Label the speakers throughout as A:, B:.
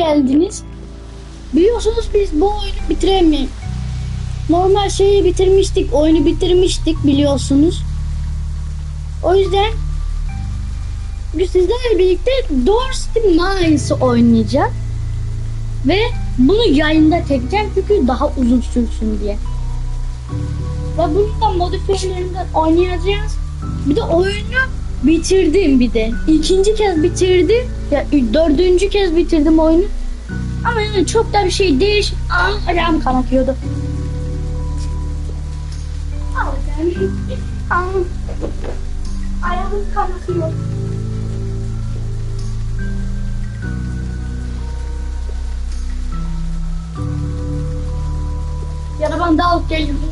A: geldiniz. Biliyorsunuz biz bu oyunu bitiremeyiz. Normal şeyi bitirmiştik, oyunu bitirmiştik biliyorsunuz. O yüzden sizlerle birlikte Doors the Mines oynayacağız. Ve bunu yayında çekeceğim çünkü daha uzun sürsün diye. Ve bunu da modifiyelerinden oynayacağız. Bir de oyunu bitirdim bir de. İkinci kez bitirdim. Ya dördüncü kez bitirdim oyunu. Ama yani çok da bir şey değil. Ah ayağım kanatıyordu. Ah. Ayağım kanatıyor. Ya da ben daha alıp geliyorum.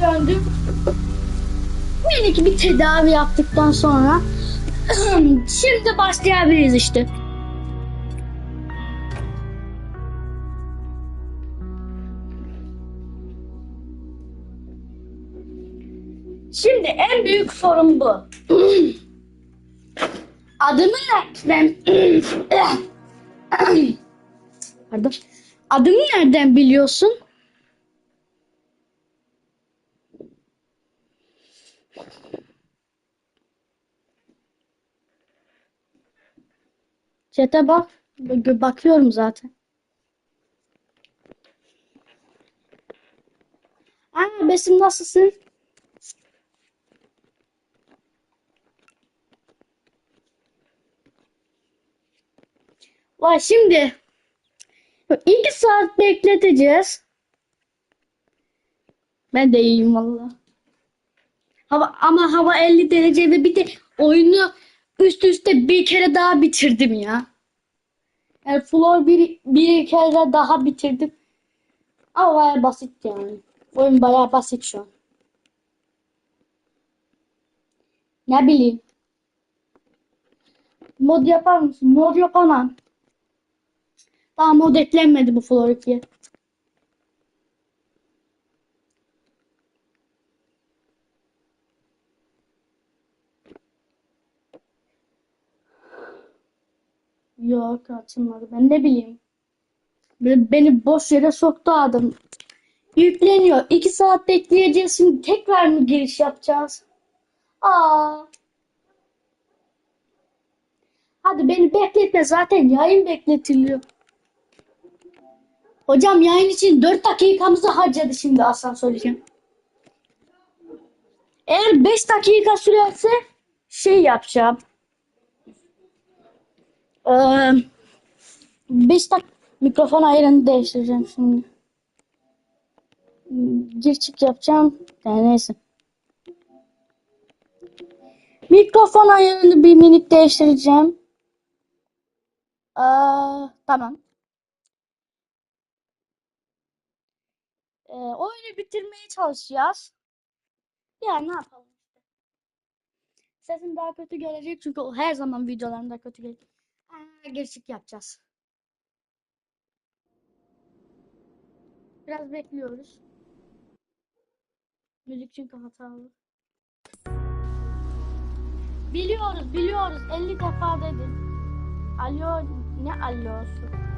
A: Döndüm. Minik bir tedavi yaptıktan sonra şimdi başlayabiliriz işte. Şimdi en büyük sorun bu. Adımı nereden... Pardon. Adımı nereden biliyorsun? Chat'e bak. Bak- Bakıyorum zaten. Aa Besim nasılsın? Vay şimdi iki saat bekleteceğiz. Ben de iyiyim valla. Hava, ama hava 50 derece ve bir de oyunu üst üste bir kere daha bitirdim ya. Yani floor bir, bir kere daha bitirdim. Ama bayağı basit yani. Oyun bayağı basit şu an. Ne bileyim. Mod yapar mısın? Mod yapamam. Daha mod eklenmedi bu floor 2'ye. Yok açılmadı. Ben ne bileyim. Beni boş yere soktu adam. Yükleniyor. İki saat bekleyeceğiz. Şimdi tekrar mı giriş yapacağız? Aa. Hadi beni bekletme. Zaten yayın bekletiliyor. Hocam yayın için 4 dakikamızı harcadı şimdi asansör için. Eğer 5 dakika sürerse şey yapacağım. 5 dakika mikrofon ayarını değiştireceğim şimdi. Gir çık yapacağım. Yani neyse. Mikrofon ayarını bir minik değiştireceğim. Aa, tamam. Ee, oyunu bitirmeye çalışacağız. Ya ne yapalım. Sesim daha kötü gelecek çünkü o her zaman videolarımda kötü gelecek. Aa, gerçek yapacağız. Biraz bekliyoruz. Müzik çünkü hatalı. Biliyoruz biliyoruz 50 defa dedin. Alo ne alosu?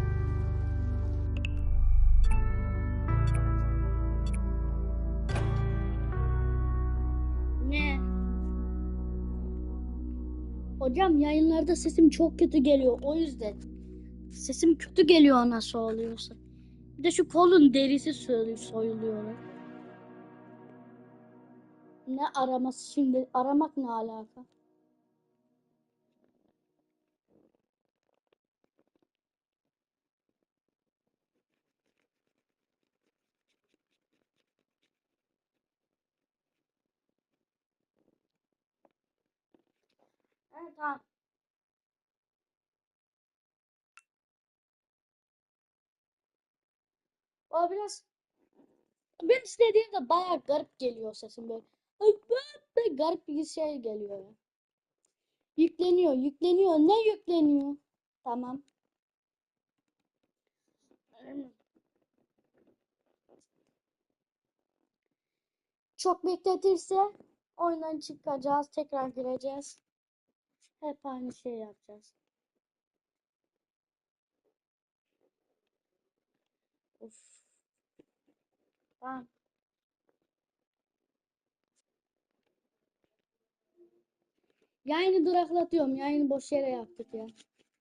A: Hocam yayınlarda sesim çok kötü geliyor o yüzden. Sesim kötü geliyor nasıl oluyorsa. Bir de şu kolun derisi soyuluyor. Ne araması şimdi? Aramak ne alaka? Evet tamam. O biraz ben istediğimde bayağı garip geliyor sesim böyle. Böyle garip bir şey geliyor. Yükleniyor, yükleniyor. Ne yükleniyor? Tamam. Çok bekletirse oyundan çıkacağız, tekrar gireceğiz. Hep aynı şey yapacağız. Of. Tamam. Yayını duraklatıyorum. Yayını boş yere yaptık ya.